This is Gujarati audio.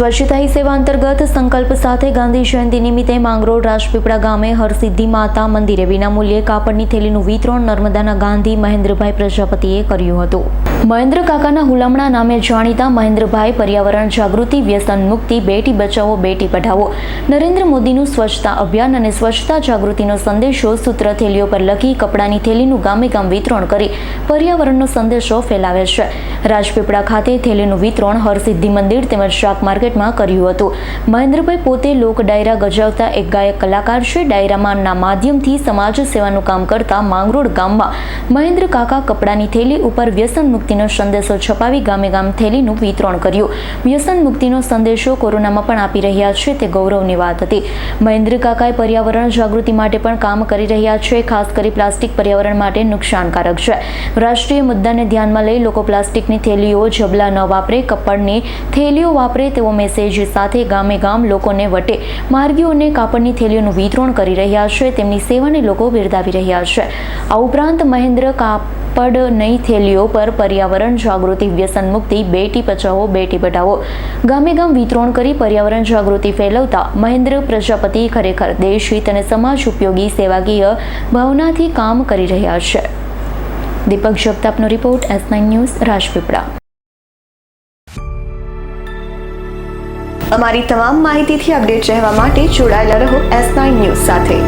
સ્વચ્છતા હી સેવા અંતર્ગત સંકલ્પ સાથે ગાંધી જયંતિ નિમિત્તે માંગરોળ રાજપીપળા ગામે હરસિદ્ધિ માતા મંદિરે વિનામૂલ્યે કાપડની થેલીનું વિતરણ નર્મદાના ગાંધી મહેન્દ્રભાઈ પ્રજાપતિએ કર્યું હતું. મહેન્દ્ર કાકાના હુલામણા નામે જાણીતા મહેન્દ્રભાઈ પર્યાવરણ જાગૃતિ, વ્યસન મુક્તિ, બેટી બચાવો, બેટી પઢાવો. નરેન્દ્ર મોદીનું સ્વચ્છતા અભિયાન અને સ્વચ્છતા જાગૃતિનો સંદેશો સૂત્ર થેલીઓ પર લખી કપડાની થેલીનું ગામે ગામ વિતરણ કરી પર્યાવરણનો સંદેશો ફેલાવે છે. રાજપીપળા ખાતે થેલીનું વિતરણ હરસિદ્ધિ મંદિર તેમજ શાક માર્કેટમાં કર્યું હતું. મહેન્દ્રભાઈ પોતે લોક ડાયરા ગજાવતા એક ગાયક કલાકાર છે. ડાયરામાંના માધ્યમથી સમાજ સેવાનું કામ કરતા માંગરોળ ગામમાં મહેન્દ્ર કાકા કપડાની થેલી ઉપર વ્યસન મુક્તિનો સંદેશો છપાવી ગામે ગામ થેલીનું વિતરણ કર્યું. વ્યસન મુક્તિનો સંદેશો કોરોનામાં પણ આપી રહ્યા છે, તે ગૌરવની વાત હતી. મહેન્દ્ર કાકાએ પર્યાવરણ જાગૃતિ માટે પણ કામ કરી રહ્યા છે, ખાસ કરી પ્લાસ્ટિક પર્યાવરણ માટે નુકસાનકારક છે. રાષ્ટ્રીય મુદ્દાને ધ્યાનમાં લઈ લોકો પ્લાસ્ટિકની થેલીઓ જબલા ન વાપરે કપડની થેલીઓ વાપરે તેવો મેસેજ સાથે ગામે ગામ લોકોને વટે. માર્ગીઓને કાપડની થેલીઓનું વિતરણ કરી રહ્યા છે, તેમની સેવાને લોકો બિરદાવી રહ્યા છે. આ ઉપરાંત મહેન્દ્ર કાપડ નહીં થેલીઓ પર પર્યાવરણ જાગૃતિ વ્યસન મુક્તિ, બેટી બચાવો, બેટી પઢાવો. ગામે ગામ વિતરણ કરી પર્યાવરણ જાગૃતિ ફેલાવતા મહેન્દ્ર પ્રજાપતિ ખરેખર દેશહિત અને સમાજ ઉપયોગી સેવાકીય ભાવનાથી કામ કરી રહ્યા છે. Deepak જગતાપનો report, S nine news, Rajpipla. અમારી તમામ માહિતીથી અપડેટ રહેવા માટે જોડાયેલા રહો એસ નાઇન ન્યૂઝ સાથે.